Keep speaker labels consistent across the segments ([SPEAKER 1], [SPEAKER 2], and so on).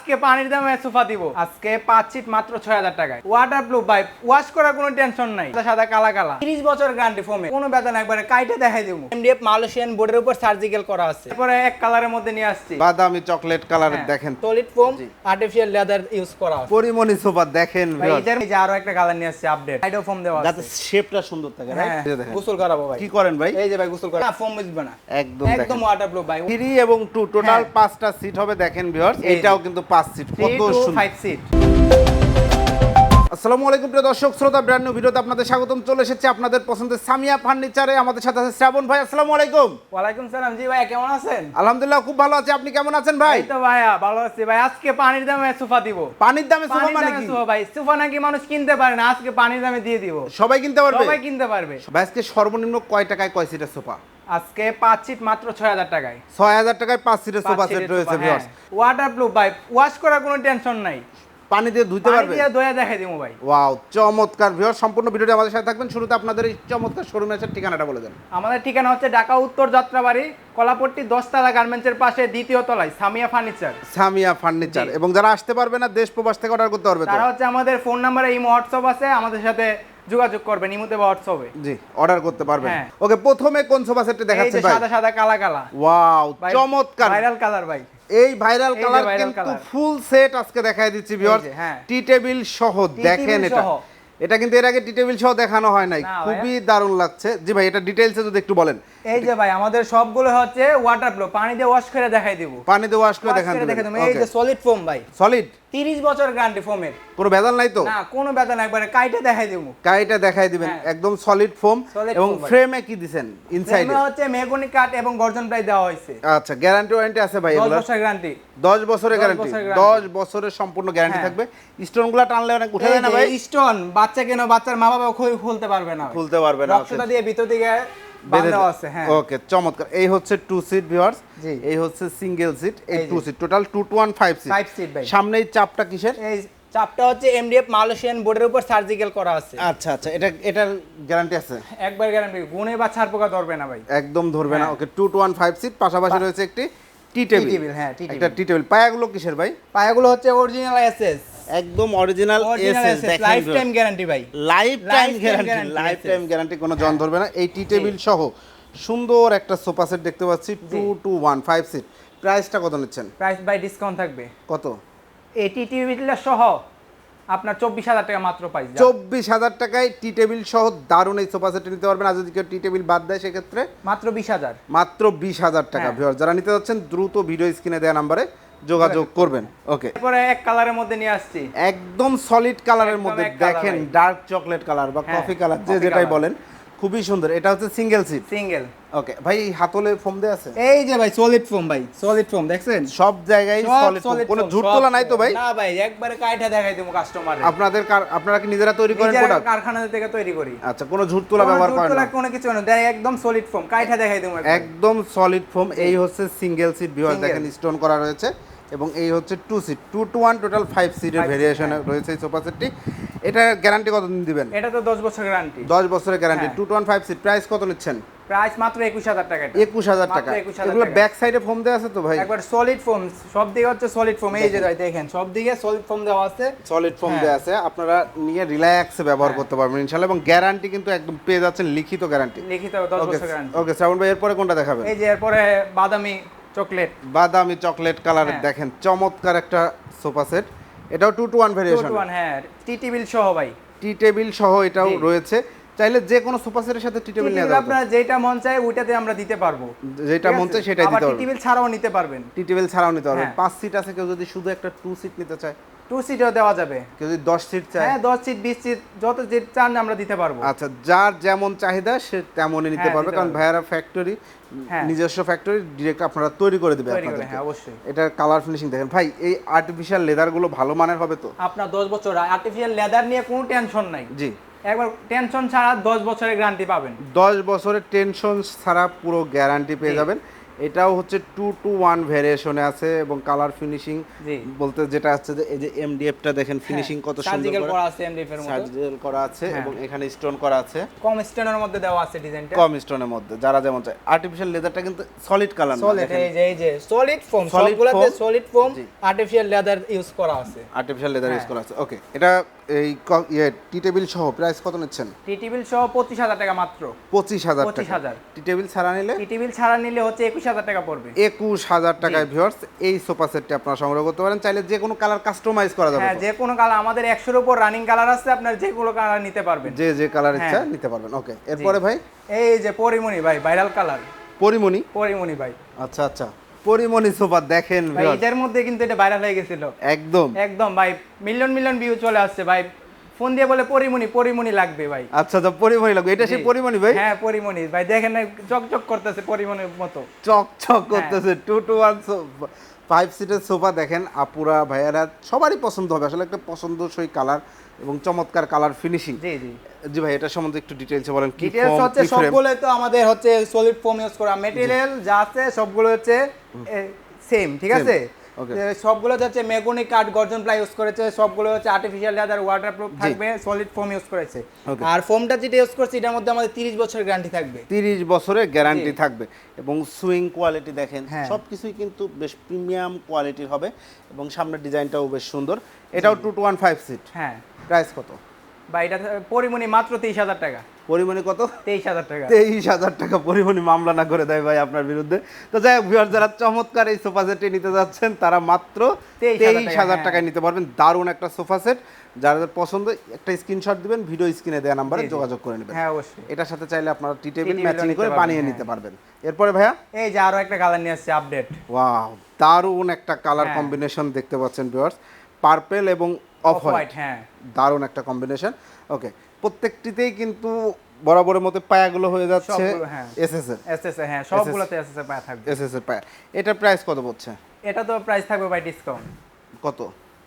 [SPEAKER 1] আজকে পানির দামে সোফা দিব। আজকে পাঁচ সিট মাত্র ছয় হাজার টাকায়। ওয়াটার প্রুফ ভাই ওয়াশ করার কোনো টেনশন নাই। সাদা কালা কালা। তিরিশ বছর গ্যারান্টি ফোমে কোনো বেতন একবারে কাইটে দেখাই দিব। এমডিএফ মালয়েশিয়ান বোর্ডের উপর সার্জিক্যাল করা আছে। তারপরে এক কালারের মধ্যে নিয়ে আসছি।
[SPEAKER 2] বাদামি চকলেট কালারের দেখেন।
[SPEAKER 1] Solid foam artificial leather use করা আছে।
[SPEAKER 2] পরিমণি সোফা দেখেন।
[SPEAKER 1] এই যে আরও একটা কালার নিয়ে আসছে আপডেট হাইডো ফোম দেওয়া আছে।
[SPEAKER 2] যাতে শেপটা সুন্দর থাকে right?
[SPEAKER 1] হ্যাঁ। গোসল করাবো ভাই।
[SPEAKER 2] কি করেন ভাই?
[SPEAKER 1] এই যে ভাই গোসল করা। ফোম বুঝবে না।
[SPEAKER 2] একদম
[SPEAKER 1] একদম ওয়াটার প্রুফ ভাই।
[SPEAKER 2] থ্রি এবং টু টোটাল
[SPEAKER 1] হ্যাঁ।
[SPEAKER 2] পাঁচটা সিট হবে দেখেন ভিউয়ার্স এটাও কিন্তু পাঁচ সিট কত
[SPEAKER 1] ফাইভ সিট
[SPEAKER 2] আসসালামু আলাইকুম প্রিয় দর্শক শ্রোতা ব্র্যান্ড নিউ ভিডিওতে আপনাদের স্বাগতম। চলে এসেছে আপনাদের পছন্দের সামিয়া ফার্নিচারে। আমাদের সাথে আছে শ্রাবণ ভাই আসসালামু আলাইকুম।
[SPEAKER 1] ওয়ালাইকুম সালাম জি ভাই কেমন আছেন?
[SPEAKER 2] আলহামদুলিল্লাহ খুব ভালো আছি। আপনি কেমন আছেন ভাই?
[SPEAKER 1] তো ভাইয়া ভালো আছি ভাই। আজকে পানির দামে সোফা দিব।
[SPEAKER 2] পানির দামে সোফা মানে কি?
[SPEAKER 1] সোফা ভাই। সোফা নাকি মানুষ কিনতে পারে না আজকে পানির দামে দিয়ে দিব।
[SPEAKER 2] সবাই কিনতে পারবে?
[SPEAKER 1] সবাই কিনতে পারবে।
[SPEAKER 2] ভাই আজকে সর্বনিম্ন কয় টাকায় কয় সিটের সোফা?
[SPEAKER 1] আজকে পাঁচ সিট মাত্র ছয় হাজার টাকায়।
[SPEAKER 2] ছয় হাজার টাকায় পাঁচ সিটের সোফা সেট রয়েছে
[SPEAKER 1] ওয়াটার প্রুফ ভাই। ওয়াশ করার কোনো টেনশন নাই।
[SPEAKER 2] পানি দিয়ে ধুইতে
[SPEAKER 1] পানি
[SPEAKER 2] পারবে?
[SPEAKER 1] দিয়ে দয়া দেখাই দিব ভাই।
[SPEAKER 2] ওয়াও চমৎকার ভিউয়ার সম্পূর্ণ ভিডিওটি আমাদের সাথে থাকবেন। শুরুতে আপনাদের এই চমৎকার শোরুমে আসার ঠিকানাটা বলে দেন।
[SPEAKER 1] আমাদের ঠিকানা হচ্ছে ঢাকা উত্তর যাত্রাবাড়ি কলাপট্টি দশতলা গার্মেন্টসের পাশে দ্বিতীয় তলায় সামিয়া ফার্নিচার
[SPEAKER 2] সামিয়া ফার্নিচার এবং যারা আসতে পারবে না দেশ প্রবাস থেকে অর্ডার করতে পারবে
[SPEAKER 1] তারা হচ্ছে আমাদের ফোন নাম্বারে এই হোয়াটসঅ্যাপ আছে। আমাদের সাথে যোগাযোগ করবেন ইমোতে বা হোয়াটসঅ্যাপে
[SPEAKER 2] জি অর্ডার করতে পারবেন।
[SPEAKER 1] হ্যাঁ।
[SPEAKER 2] ওকে প্রথমে কোন সোফা সেটটি দেখাচ্ছেন ভাই?
[SPEAKER 1] সাদা সাদা কালা কালা।
[SPEAKER 2] ওয়াও চমৎকার।
[SPEAKER 1] ভাইরাল কালার ভাই।
[SPEAKER 2] এই ভাইরাল কালার কিন্তু ফুল সেট আজকে দেখাই দিচ্ছি ভিউয়ার্স। টি টেবিল সহ দেখেন এটা। এটা কিন্তু এর আগে টি টেবিল সহ দেখানো হয় নাই। খুবই দারুণ লাগছে। জি ভাই এটা ডিটেইলসে যদি একটু বলেন।
[SPEAKER 1] এই যে ভাই আমাদের সবগুলো হচ্ছে ওয়াটার প্রুফ পানি দিয়ে ওয়াশ করে দেখাই দিব।
[SPEAKER 2] ওয়াশ করে
[SPEAKER 1] ওয়াশ
[SPEAKER 2] দেখান
[SPEAKER 1] করে দেখাই দেবো। এই যে সলিড ফোম ভাই।
[SPEAKER 2] সলিড
[SPEAKER 1] 30 বছর গ্যারান্টি ফোমের
[SPEAKER 2] কোনো ভেজাল নাই তো?
[SPEAKER 1] না কোনো বেতন একবারে কাইটে দেখাই দেবো।
[SPEAKER 2] কাইটা দেখাই দিবেন
[SPEAKER 1] হ্যাঁ।
[SPEAKER 2] একদম সলিড ফোম এবং ফ্রেমে কি দিবেন ইনসাইডে
[SPEAKER 1] ফ্রেমে হচ্ছে মেগুনি কাঠ এবং গর্জন প্রায় দেওয়া হয়েছে।
[SPEAKER 2] আচ্ছা গ্যারান্টি ওয়ারেন্টি আছে ভাই
[SPEAKER 1] 10
[SPEAKER 2] এগুলো
[SPEAKER 1] বছর গ্যারান্টি
[SPEAKER 2] 10 বছরের গ্যারান্টি
[SPEAKER 1] বছরের
[SPEAKER 2] 10 বছরের সম্পূর্ণ গ্যারান্টি। থাকবে। স্টোনগুলো টানলে অনেক উঠে যায় না ভাই?
[SPEAKER 1] স্টোন বাচ্চা কেন বাচ্চার মা বাবা খুলতে পারবে না।
[SPEAKER 2] খুলতে পারবে না
[SPEAKER 1] রক্তটা দিয়ে ভিতর দিকে
[SPEAKER 2] ওকে চমৎকার। এই হচ্ছে টু সিট ভিউয়ার্স এই হচ্ছে সিঙ্গেল সিট এই
[SPEAKER 1] এই
[SPEAKER 2] two seat total two two one five seat
[SPEAKER 1] five seat ভাই।
[SPEAKER 2] সামনে এই চাপটা কিসের?
[SPEAKER 1] এই চাপটা হচ্ছে এমডিএফ মালয়েশিয়ান বোর্ডের উপর সার্জিক্যাল করা আছে।
[SPEAKER 2] আচ্ছা আচ্ছা। এটা এটার গ্যারান্টি আছে?
[SPEAKER 1] একবার গ্যারান্টি গুণে বা ছাড় পোকা ধরবে না ভাই।
[SPEAKER 2] একদম ধরবে না।
[SPEAKER 1] হ্যাঁ।
[SPEAKER 2] Okay two two one five seat পাশাপাশি রয়েছে একটি টি টেবিল
[SPEAKER 1] হ্যাঁ,
[SPEAKER 2] টি টেবিল পায়াগুলো কিসের ভাই?
[SPEAKER 1] পায়াগুলো হচ্ছে অরিজিনাল এসএস
[SPEAKER 2] একদম original SS
[SPEAKER 1] life time guarantee ভাই।
[SPEAKER 2] Life time guarantee life time guarantee কোনো জন ধরবে না। এই টি টেবিল সহ সুন্দর একটা সোফা সেট দেখতে পাচ্ছি। Two two one five seat প্রাইসটা কত নিচ্ছেন?
[SPEAKER 1] প্রাইস বাই ডিসকাউন্ট থাকবে।
[SPEAKER 2] কত?
[SPEAKER 1] এটি টিভিটা সহ আপনার চব্বিশ হাজার টাকা মাত্র পাই
[SPEAKER 2] চব্বিশ হাজার টাকায় টি টেবিল সহ দারুণ এই সোফা সেট নিতে পারবেন। আর যদি কেউ টি টেবিল বাদ দেয় সেক্ষেত্রে
[SPEAKER 1] মাত্র বিশ হাজার।
[SPEAKER 2] মাত্র বিশ হাজার টাকা
[SPEAKER 1] হ্যাঁ।
[SPEAKER 2] ভিউয়ার যারা নিতে যাচ্ছেন দ্রুত ভিডিও স্ক্রিনে দেওয়া নাম্বারে যোগাযোগ করবেন। ওকে
[SPEAKER 1] এরপরে এক কালারের মধ্যে নিয়ে আসছি।
[SPEAKER 2] একদম সলিড কালারের মধ্যে দেখেন ডার্ক চকলেট কালার বা
[SPEAKER 1] হ্যাঁ,
[SPEAKER 2] কফি কালার যে যেটাই বলেন খুবই সুন্দর। এটা হচ্ছে সিঙ্গেল সিট
[SPEAKER 1] সিঙ্গেল
[SPEAKER 2] ওকে ভাই হাতলে ফোম দেওয়া আছে?
[SPEAKER 1] এই যে ভাই সলিড ফোম ভাই সলিড ফোম দেখছেন?
[SPEAKER 2] সব জায়গায় সলিড
[SPEAKER 1] solid
[SPEAKER 2] কোনো ঝুট তোলা নাই তো ভাই?
[SPEAKER 1] না ভাই একবারে কাইটা দেখাই দেবো কাস্টমার
[SPEAKER 2] আপনাদের আপনারা কি নিজেরা তৈরি করেন প্রোডাক্ট
[SPEAKER 1] কারখানা থেকে তৈরি করি।
[SPEAKER 2] আচ্ছা কোনো ঝুট তোলা ব্যবহার করেন
[SPEAKER 1] তোলা
[SPEAKER 2] না?
[SPEAKER 1] কোনো কিছু না দেখ একদম সলিড ফোম কাইটা দেখাই দেবো
[SPEAKER 2] একদম সলিড ফোম এই হচ্ছে সিঙ্গেল সিট ভিউয়ার দেখেন স্টোন করা রয়েছে। এবং এই হচ্ছে two seat two two one total five সিটের ভেরিয়েশন। রয়েছে এই সোফা সেটটি এটা গ্যারান্টি কতদিন দিবেন?
[SPEAKER 1] এটা তো দশ বছর গ্যারান্টি
[SPEAKER 2] দশ বছরের guarantee. Two two one five seat price কত নিচ্ছেন?
[SPEAKER 1] প্রাইস মাত্র একুশ হাজার টাকা।
[SPEAKER 2] একুশ হাজার টাকা। এগুলো ব্যাক সাইডে ফোম দেওয়া আছে তো ভাই?
[SPEAKER 1] একবার সলিড ফোম সব দিকে হচ্ছে সলিড ফোম এই যে ভাই দেখেন সব দিকে সলিড ফোম দেওয়া আছে।
[SPEAKER 2] সলিড ফোম
[SPEAKER 1] হ্যাঁ।
[SPEAKER 2] দেওয়া আছে। আপনারা নিয়ে রিল্যাক্সে ব্যবহার
[SPEAKER 1] হ্যাঁ।
[SPEAKER 2] করতে পারবেন ইনশাআল্লাহ এবং গ্যারান্টি কিন্তু একদম পেয়ে যাচ্ছেন লিখিত গ্যারান্টি
[SPEAKER 1] লিখিত দশ বছর গ্যারান্টি
[SPEAKER 2] ওকে শ্রাবণ ভাই এরপরে কোনটা দেখাবেন?
[SPEAKER 1] এই যে এরপরে বাদামি চকলেট।
[SPEAKER 2] বাদামি চকলেট কালারের
[SPEAKER 1] হ্যাঁ।
[SPEAKER 2] দেখেন চমৎকার একটা সোফা সেট। এটাও two two one variation
[SPEAKER 1] two হ্যাঁ। টি টেবিল সহ ভাই।
[SPEAKER 2] টি টেবিল সহ এটাও রয়েছে। চাইলে যে কোনো সোফা সেটের সাথে টি টেবিল নিয়ে যাবেন
[SPEAKER 1] আপনার যেটা মন চায় ওইটাতে আমরা দিতে পারব।
[SPEAKER 2] যেটা মন চায় সেটাই দিতে
[SPEAKER 1] টি
[SPEAKER 2] পারবেন
[SPEAKER 1] টেবিল ছাড়াও নিতে পারবেন।
[SPEAKER 2] টি টেবিল ছাড়াও নিতে পারবেন
[SPEAKER 1] হ্যাঁ।
[SPEAKER 2] পাঁচ সিট আছে কেউ যদি শুধু একটা টু সিট নিতে চায়
[SPEAKER 1] টু সিটও দেওয়া যাবে।
[SPEAKER 2] কেউ যদি দশ সিট চায়।
[SPEAKER 1] হ্যাঁ দশ সিট বিশ সিট যত সিট চান আমরা দিতে পারব।
[SPEAKER 2] আচ্ছা যার যেমন চাহিদা সে তেমনই নিতে
[SPEAKER 1] হ্যাঁ,
[SPEAKER 2] পারবে। কারণ। ভাইয়ারা ফ্যাক্টরি। নিজস্ব ফ্যাক্টরি ডিরেক্ট আপনারা তৈরি করে দেবে
[SPEAKER 1] হ্যাঁ অবশ্যই।
[SPEAKER 2] এটার কালার ফিনিশিং দেখেন। ভাই এই আর্টিফিশিয়াল লেদারগুলো ভালো মানের হবে তো?
[SPEAKER 1] আপনার দশ বছর আর্টিফিশিয়াল লেদার নিয়ে কোনো টেনশন নাই।
[SPEAKER 2] জি।
[SPEAKER 1] একবার টেনশন ছাড়া দশ বছরের গ্যারান্টি পাবেন।
[SPEAKER 2] দশ বছরের টেনশন ছাড়া পুরো গ্যারান্টি পেয়ে যাবেন। এটাও হচ্ছে টু টু ওয়ান ভেরিয়েশনে আছে এবং কালার ফিনিশিং বলতে যেটা আছে যে এই যে এমডিএফটা দেখেন ফিনিশিং কত সুন্দর করা
[SPEAKER 1] আছে এমডিএফ এর মতো
[SPEAKER 2] সার্জিক্যাল করা আছে
[SPEAKER 1] হ্যাঁ।
[SPEAKER 2] এবং এখানে স্টোন করা আছে।
[SPEAKER 1] কম স্টোনের মধ্যে দেওয়া আছে ডিজাইনটা
[SPEAKER 2] কম স্টোনের মধ্যে যারা যেমন চায়। আর্টিফিশিয়াল লেদারটা কিন্তু সলিড কালার
[SPEAKER 1] সলিড এই যে এই যে সলিড ফোম সবগুলোতে solid foam artificial leather use করা আছে।
[SPEAKER 2] আর্টিফিশিয়াল লেদার ইউজ
[SPEAKER 1] হ্যাঁ।
[SPEAKER 2] করা আছে ওকে এটা এই ইয়ে টি টেবিল সহ প্রাইস কত নিচ্ছেন?
[SPEAKER 1] টি টেবিল সহ পঁচিশ হাজার টাকা মাত্র।
[SPEAKER 2] পঁচিশ হাজার
[SPEAKER 1] পঁচিশ হাজার।
[SPEAKER 2] টি টেবিল ছাড়া নিলে?
[SPEAKER 1] টি টেবিল ছাড়া নিলে হচ্ছে একুশ হাজার টাকা পড়বে।
[SPEAKER 2] একুশ হাজার টাকায় ভিউয়ার্স এই সোফা সেটটি আপনারা সংগ্রহ করতে পারেন। চাইলে যে কোনো কালার কাস্টমাইজ করা যাবে
[SPEAKER 1] হ্যাঁ যে কোনো কালার আমাদের একশোর উপর রানিং কালার আছে আপনার যে কোনো কালার নিতে পারবেন।
[SPEAKER 2] যে যে কালার ইচ্ছা
[SPEAKER 1] হ্যাঁ।
[SPEAKER 2] নিতে পারবেন। ওকে এরপরে ভাই?
[SPEAKER 1] এই যে পরিমণি ভাই ভাইরাল কালার
[SPEAKER 2] পরিমণি?
[SPEAKER 1] পরিমণি ভাই।
[SPEAKER 2] আচ্ছা আচ্ছা। পরিমণি সোফা দেখেন
[SPEAKER 1] ভাই এটার মধ্যে কিন্তু এটা ভাইরাল হয়ে গেছিল।
[SPEAKER 2] একদম।
[SPEAKER 1] একদম ভাই মিলিয়ন মিলিয়ন ভিউ চলে আসছে ভাই। ফোন দিয়ে বলে পরিমণি পরিমণি লাগবে ভাই।
[SPEAKER 2] আচ্ছা আচ্ছা পরিমণি লাগবে। এটা সেই
[SPEAKER 1] জি।
[SPEAKER 2] পরিমণি ভাই?
[SPEAKER 1] হ্যাঁ পরিমণি। ভাই দেখেন না চকচক করতেছে পরিমণির মতো।
[SPEAKER 2] চক চক
[SPEAKER 1] হ্যাঁ।
[SPEAKER 2] করতেছে টু টু ওয়ান ফাইভ সিটের সোফা দেখেন আপুরা ভাইয়ারা সবারই পছন্দ হবে। আসলে একটা পছন্দসই কালার এবং চমৎকার কালার ফিনিশিং
[SPEAKER 1] জি জি।
[SPEAKER 2] জি ভাই এটা সম্বন্ধে একটু ডিটেইলসে বলেন কি
[SPEAKER 1] ডিটেলস হচ্ছে সবগুলো তো আমাদের হচ্ছে সলিড ফোম ইউজ করা। মেটেরিয়াল যা আছে সবগুলো হচ্ছে সেম ঠিক আছে? সবগুলো হচ্ছে মেগুনি কাঠ গর্জন প্লাই ইউজ করেছে সবগুলো হচ্ছে আর্টিফিশিয়াল লেদার ওয়াটারপ্রুফ থাকবে সলিড ফোম ইউজ করেছে। আর ফোমটা যেটা ইউজ করছে এটার মধ্যে আমাদের 30 বছরের গ্যারান্টি থাকবে।
[SPEAKER 2] তিরিশ বছরের গ্যারান্টি থাকবে। এবং সুইং কোয়ালিটি দেখেন
[SPEAKER 1] হ্যাঁ।
[SPEAKER 2] সব কিছুই কিন্তু বেশ প্রিমিয়াম কোয়ালিটির হবে এবং সামনের ডিজাইনটাও বেশ সুন্দর। এটাও two two one five seat
[SPEAKER 1] হ্যাঁ।
[SPEAKER 2] প্রাইস কত?
[SPEAKER 1] বা এটা পরিমণি মাত্র তেইশ হাজার টাকা।
[SPEAKER 2] পরিমাণে কত?
[SPEAKER 1] তেইশ হাজার টাকা।
[SPEAKER 2] তেইশ হাজার টাকা পরিমাণে মামলা না করে দেয় ভাই আপনার বিরুদ্ধে। তো যাই হোক ভিউয়ার যারা চমৎকার এই সোফা সেটটি নিতে যাচ্ছেন তারা মাত্র
[SPEAKER 1] 23,000
[SPEAKER 2] তেইশ হাজার
[SPEAKER 1] হ্যাঁ।
[SPEAKER 2] টাকায় নিতে পারবেন। দারুণ একটা সোফা সেট। যাদের পছন্দ একটা স্ক্রিনশট দিবেন ভিডিও স্ক্রিনে দেওয়া নাম্বারে। যোগাযোগ করে নেবেন।
[SPEAKER 1] হ্যাঁ অবশ্যই।
[SPEAKER 2] এটার সাথে চাইলে আপনারা টি টেবিল ম্যাচিং করে বানিয়ে
[SPEAKER 1] হ্যাঁ।
[SPEAKER 2] নিতে পারবেন। এরপরে ভাইয়া?
[SPEAKER 1] এই যে আরও একটা কালার নিয়ে আসছে আপডেট
[SPEAKER 2] ওয়াও দারুণ একটা কালার
[SPEAKER 1] হ্যাঁ।
[SPEAKER 2] কম্বিনেশন দেখতে পাচ্ছেন ভিউয়ার্স পার্পেল এবং অফ
[SPEAKER 1] হোয়াইট হ্যাঁ।
[SPEAKER 2] দারুণ একটা কম্বিনেশন ওকে প্রত্যেকটিতেই কিন্তু বরাবরের মতো পায়াগুলো হয়ে যাচ্ছে
[SPEAKER 1] সবগুলো, হ্যাঁ।
[SPEAKER 2] এসএস এর।
[SPEAKER 1] এসএস হ্যাঁ সবগুলোতে এসএস এর পায়া থাকবে।
[SPEAKER 2] এসএস এর পায়া। এটার প্রাইস কত পড়ছে?
[SPEAKER 1] এটা তো প্রাইস থাকবে ভাই ডিসকাউন্ট
[SPEAKER 2] কত?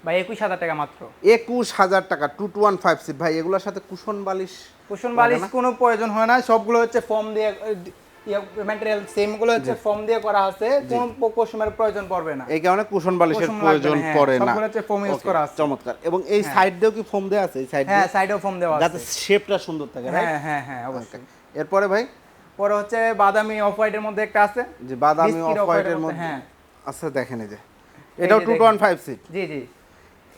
[SPEAKER 1] ভাই একুশ হাজার টাকা মাত্র।
[SPEAKER 2] একুশ হাজার টাকা two two one five seat ভাই এগুলোর সাথে কুশন বালিশ
[SPEAKER 1] কুশন বালিশ কোনো প্রয়োজন হয় না। সবগুলো হচ্ছে ফর্ম দিয়ে ম্যাটেরিয়াল সেমগুলো হচ্ছে ফর্ম দিয়ে করা আছে কোনো কুশনের প্রয়োজন পড়বে না।
[SPEAKER 2] এই কারণে কুশন বালিশের প্রয়োজন
[SPEAKER 1] হ্যাঁ।
[SPEAKER 2] পড়ে না।
[SPEAKER 1] সবগুলো হচ্ছে use
[SPEAKER 2] Okay,
[SPEAKER 1] করা আছে।
[SPEAKER 2] চমৎকার। এবং এই সাইড দিয়েও কি ফোম দেওয়া আছে? এই সাইড
[SPEAKER 1] হ্যাঁ সাইডেও ফর্ম দেওয়া
[SPEAKER 2] যাতে
[SPEAKER 1] আছে।
[SPEAKER 2] শেপটা সুন্দর থাকে?
[SPEAKER 1] হ্যাঁ হ্যাঁ হ্যাঁ অবশ্যই।
[SPEAKER 2] এরপরে ভাই?
[SPEAKER 1] পরে হচ্ছে বাদামি অফ হোয়াইটের মধ্যে একটা আছে।
[SPEAKER 2] যে বাদামি অফ হোয়াইটের
[SPEAKER 1] মধ্যে, হ্যাঁ।
[SPEAKER 2] আচ্ছা দেখেন এই যে। এটাও
[SPEAKER 1] যে
[SPEAKER 2] টু টু
[SPEAKER 1] দেখেন।
[SPEAKER 2] ওয়ান ফাইভ সিট
[SPEAKER 1] জি জি।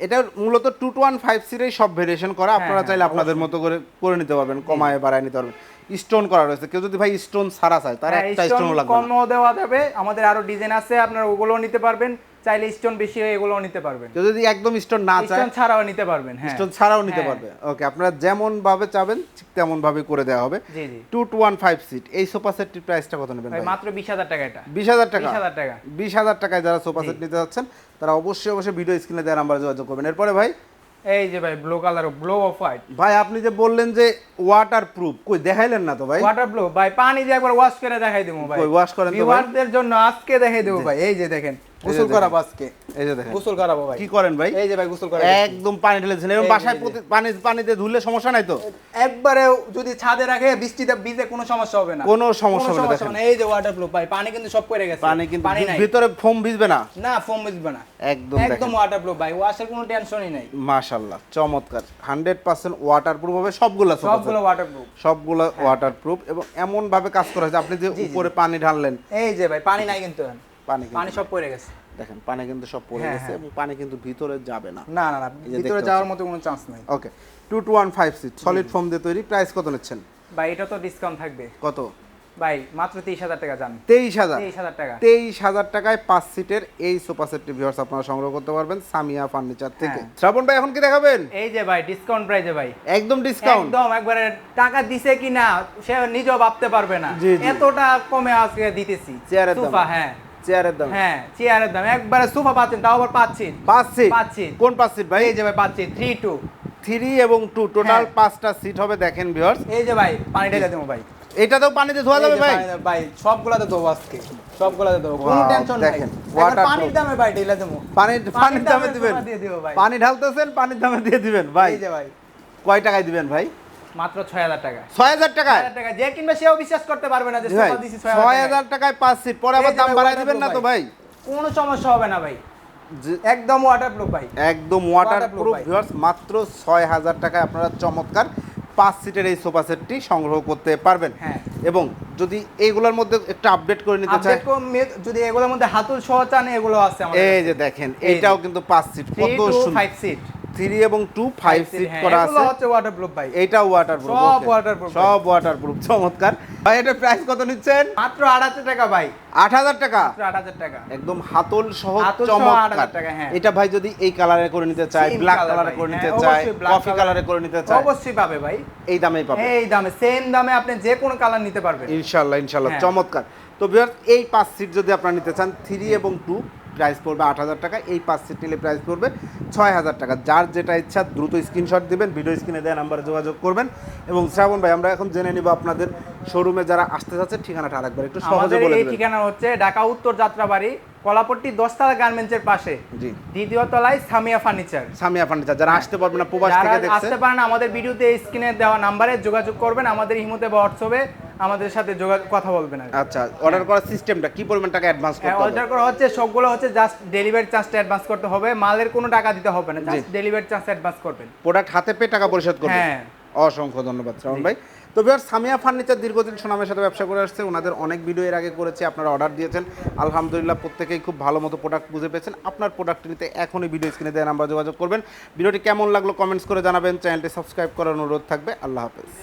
[SPEAKER 2] এটা মূলত টু টু ওয়ান ফাইভ সিরেই সব ভেরিয়েশন করা। আপনারা
[SPEAKER 1] হ্যাঁ,
[SPEAKER 2] চাইলে আপনাদের মতো করে করে নিতে পারবেন কমায় বাড়ায় নিতে পারবেন। স্টোন করা রয়েছে। কেউ যদি ভাই স্টোন ছাড়া চায় তার
[SPEAKER 1] হ্যাঁ,
[SPEAKER 2] একটা স্টোন লাগবে
[SPEAKER 1] কমও দেওয়া যাবে। আমাদের আরও ডিজাইন আছে আপনারা ওগুলোও নিতে পারবেন। চাইলে স্টোন বেশি হয় এগুলোও নিতে পারবেন।
[SPEAKER 2] যদি একদম স্টোন না চায়
[SPEAKER 1] স্টোন ছাড়াও নিতে পারবেন হ্যাঁ।
[SPEAKER 2] স্টোন ছাড়াও নিতে
[SPEAKER 1] হ্যাঁ।
[SPEAKER 2] পারবে। ওকে আপনারা যেমন ভাবে চাবেন ঠিক তেমন ভাবে করে দেওয়া হবে।
[SPEAKER 1] জি জি।
[SPEAKER 2] Two two one five seat এই সোফা সেটটির প্রাইসটা কত নেবেন
[SPEAKER 1] ভাই মাত্র বিশ হাজার টাকা এটা।
[SPEAKER 2] বিশ হাজার টাকা।
[SPEAKER 1] বিশ হাজার টাকা।
[SPEAKER 2] বিশ হাজার টাকায় যারা সোফা সেট নিতে যাচ্ছেন তারা অবশ্যই অবশ্যই ভিডিও স্ক্রিনে দেওয়ার নাম্বারে যোগাযোগ করবেন। এরপরে ভাই?
[SPEAKER 1] এই যে ভাই blue colour blue off white
[SPEAKER 2] ভাই আপনি যে বললেন যে ওয়াটার প্রুফ কই দেখাইলেন না তো ভাই?
[SPEAKER 1] ওয়াটার ব্লু ভাই পানি দিয়ে একবার ওয়াশ করে দেখাই দেবো ভাই।
[SPEAKER 2] কই wash করেন তো ভাই?
[SPEAKER 1] জন্য আজকে দেখাই দেবো ভাই এই যে দেখেন। গোসল করাবো আজকে।
[SPEAKER 2] এই যে দেখেন।
[SPEAKER 1] গোসল করাবো ভাই।
[SPEAKER 2] কি করেন ভাই?
[SPEAKER 1] এই যে ভাই গোসল করাবো।
[SPEAKER 2] একদম পানি এবং বাসায় পানি পানিতে ধুলে সমস্যা নাই তো?
[SPEAKER 1] একবারে যদি ছাদে রাখে বৃষ্টিতে ভিজে কোনো সমস্যা হবে না।
[SPEAKER 2] কোনো সমস্যা হবে না, দেখেন।
[SPEAKER 1] এই যে ওয়াটার প্রুফ ভাই পানি কিন্তু সব পড়ে গেছে।
[SPEAKER 2] পানি কিন্তু ভিতরে ফোম ভিজবে না।
[SPEAKER 1] না ফোম ভিজবে না।
[SPEAKER 2] একদম
[SPEAKER 1] একদম ওয়াটার প্রুফ ভাই। ওয়াশের কোনো টেনশনই নাই।
[SPEAKER 2] মাশাল্লাহ চমৎকার। হান্ড্রেড পার্সেন্ট ওয়াটার প্রুফ হবে। সবগুলো
[SPEAKER 1] সবগুলো ওয়াটার প্রুফ
[SPEAKER 2] সবগুলো ওয়াটার প্রুফ এবং এমন ভাবে কাজ করা হয়েছে। আপনি যে উপরে পানি ঢাললেন।
[SPEAKER 1] এই যে ভাই পানি নাই কিন্তু
[SPEAKER 2] পানি
[SPEAKER 1] পানি সব পড়ে গেছে।
[SPEAKER 2] দেখেন পানি কিন্তু সব পড়ে
[SPEAKER 1] হ্যাঁ,
[SPEAKER 2] গেছে
[SPEAKER 1] হ্যাঁ।
[SPEAKER 2] এবং পানি কিন্তু ভিতরে যাবে না।
[SPEAKER 1] না না ভিতরে যাওয়ার মতো কোনো চান্স নাই।
[SPEAKER 2] Okay two two one five seat solid foam দিয়ে তৈরি। প্রাইস কত নিচ্ছেন?
[SPEAKER 1] ভাই এটা তো ডিসকাউন্ট থাকবে।
[SPEAKER 2] কত?
[SPEAKER 1] ভাই মাত্র তেইশ হাজার টাকা জান।
[SPEAKER 2] তেইশ হাজার।
[SPEAKER 1] তেইশ হাজার টাকা।
[SPEAKER 2] তেইশ হাজার টাকায় পাঁচ সিটের এই সোফা সেটটি ভিউয়ার্স আপনারা সংগ্রহ করতে পারবেন সামিয়া ফার্নিচার থেকে।
[SPEAKER 1] হ্যাঁ।
[SPEAKER 2] শ্রাবণ ভাই এখন কি দেখাবেন?
[SPEAKER 1] এই যে ভাই ডিসকাউন্ট প্রাইজে ভাই।
[SPEAKER 2] একদম ডিসকাউন্ট
[SPEAKER 1] একদম একবারে টাকা দিছে কি না সে নিজেও ভাবতে পারবে না। এতটা কমে আজকে দিতেছি। সোফা হ্যাঁ।
[SPEAKER 2] চেয়ারের দাম।
[SPEAKER 1] হ্যাঁ চেয়ারের দাম। একবারে সোফা পাচ্ছেন তাও আবার পাচ্ছি।
[SPEAKER 2] পাঁচ সিট
[SPEAKER 1] পাঁচ seat।
[SPEAKER 2] কোন পাঁচ সিট ভাই?
[SPEAKER 1] এই যে ভাই পাচ্ছি থ্রি টু
[SPEAKER 2] থ্রি এবং টু টোটাল
[SPEAKER 1] হ্যাঁ।
[SPEAKER 2] পাঁচটা সিট হবে দেখেন ভিউয়ার্স
[SPEAKER 1] এই যে ভাই পানি ঢেলে দেবো ভাই।
[SPEAKER 2] এটাতেও পানিতে ধোয়া যাবে ভাই?
[SPEAKER 1] ভাই সবগুলাতে দেবো আজকে। সবগুলাতে দেবো কোনো টেনশন নাই।
[SPEAKER 2] দেখেন, waterproof।
[SPEAKER 1] পানির দামে ভাই ঢেলে দেবো।
[SPEAKER 2] পানির পানির দামে দিবেন। পানি ঢালতেছেন পানির দামে দিয়ে দিবেন ভাই।
[SPEAKER 1] এই যে ভাই।
[SPEAKER 2] কয় টাকায় দিবেন ভাই?
[SPEAKER 1] মাত্র ছয় হাজার টাকা।
[SPEAKER 2] ছয় হাজার টাকায়?
[SPEAKER 1] টাকা যে কিনবে সেও বিশ্বাস করতে পারবে না যে সোফা দিছি
[SPEAKER 2] টাকায়। পাঁচ সিট পরে আবার দাম
[SPEAKER 1] waterproof
[SPEAKER 2] দিবেন না তো ভাই।
[SPEAKER 1] কোনো সমস্যা হবে না ভাই। একদম ওয়াটারপ্রুফ ভাই।
[SPEAKER 2] একদম ওয়াটার প্রুফ ভিউয়ার্স মাত্র ছয় হাজার টাকায় আপনারা চমৎকার পাঁচ সিটের এই সোফা সেটটি সংগ্রহ করতে পারবেন।
[SPEAKER 1] হ্যাঁ।
[SPEAKER 2] এবং যদি এইগুলোর মধ্যে একটু আপডেট করে নিতে চাই
[SPEAKER 1] যদি এগুলোর মধ্যে হাতুল সহ চান এগুলো আছে
[SPEAKER 2] এই যে দেখেন এটাও কিন্তু পাঁচ সিট কত সুন্দর
[SPEAKER 1] ফাইভ সিট
[SPEAKER 2] থ্রি এবং টু ফাইভ সিট
[SPEAKER 1] হ্যাঁ,
[SPEAKER 2] করা আছে।
[SPEAKER 1] হচ্ছে ওয়াটারপ্রুফ ভাই
[SPEAKER 2] প্রুফ
[SPEAKER 1] সব।
[SPEAKER 2] সব চমৎকার। ভাই এটার প্রাইস কত নিচ্ছেন?
[SPEAKER 1] মাত্র আট হাজার টাকা ভাই।
[SPEAKER 2] আট হাজার টাকা?
[SPEAKER 1] আট হাজার টাকা।
[SPEAKER 2] একদম হাতল সহ চমৎকার।
[SPEAKER 1] টাকা, হ্যাঁ।
[SPEAKER 2] এটা ভাই যদি এই কালারে করে নিতে
[SPEAKER 1] Same
[SPEAKER 2] ব্ল্যাক কালারে করে
[SPEAKER 1] হ্যাঁ,
[SPEAKER 2] নিতে
[SPEAKER 1] black
[SPEAKER 2] কফি কালারে করে নিতে চাই
[SPEAKER 1] অবশ্যই পাবে ভাই।
[SPEAKER 2] এই দামেই পাবে।
[SPEAKER 1] এই দামে সেম দামে আপনি যে কোনো কালার নিতে পারবেন।
[SPEAKER 2] ইনশাল্লাহ ইনশাল্লাহ। চমৎকার। তো ভিউয়ার্স এই পাঁচ সিট যদি আপনারা নিতে চান থ্রি এবং টু প্রাইস পড়বে আট হাজার টাকা এই পাঁচ সিট নিলে প্রাইস পড়বে ছয় হাজার টাকা। যার যেটা ইচ্ছা দ্রুত স্ক্রিনশট দিবেন ভিডিও স্ক্রিনে দেওয়া নাম্বারে যোগাযোগ করবেন। এবং শ্রাবণ ভাই আমরা এখন জেনে নিব আপনাদের শোরুমে যারা আসতে যাচ্ছে ঠিকানাটা আরেকবার একটু সহজে বলে
[SPEAKER 1] এই ঠিকানা হচ্ছে ঢাকা উত্তর যাত্রাবাড়ি কলাপট্টি দশতলা গার্মেন্টসের পাশে।
[SPEAKER 2] জি।
[SPEAKER 1] দ্বিতীয় তলায় সামিয়া ফার্নিচার
[SPEAKER 2] সামিয়া ফার্নিচার যারা আসতে পারবে না প্রবাস থেকে দেখছে।
[SPEAKER 1] আসতে পারেন আমাদের ভিডিওতে স্ক্রিনে দেওয়া নাম্বারে যোগাযোগ করবেন আমাদের ইমোতে বা হোয়াটসঅ্যাপে আমাদের সাথে যোগাযোগ কথা বলবেন
[SPEAKER 2] আচ্ছা অর্ডার করার সিস্টেমটা কি পরিমাণ টাকা অ্যাডভান্স করতে হবে?
[SPEAKER 1] অর্ডার করা হচ্ছে সবগুলো হচ্ছে জাস্ট ডেলিভারি চার্জটা অ্যাডভান্স করতে হবে। মালের কোনো টাকা দিতে হবে না জাস্ট ডেলিভারি চার্জ অ্যাডভান্স করবেন।
[SPEAKER 2] প্রোডাক্ট হাতে পেয়ে টাকা পরিশোধ করবেন?
[SPEAKER 1] হ্যাঁ।
[SPEAKER 2] অসংখ্য ধন্যবাদ শ্রাবণ ভাই। তো বিহার সামিয়া ফার্নিচার দীর্ঘদিন সুনামের সাথে ব্যবসা করে আসছে ওনাদের অনেক ভিডিও এর আগে করেছে আপনারা অর্ডার দিয়েছেন। আলহামদুলিল্লাহ প্রত্যেকেই খুব ভালো মতো প্রোডাক্ট বুঝে পেয়েছেন। আপনার প্রোডাক্ট নিতে এখনই ভিডিও স্ক্রিনে দেওয়া নাম্বার যোগাযোগ করবেন। ভিডিওটি কেমন লাগল কমেন্টস করে জানাবেন। চ্যানেলটি সাবস্ক্রাইব করার অনুরোধ থাকবে। আল্লাহ হাফেজ।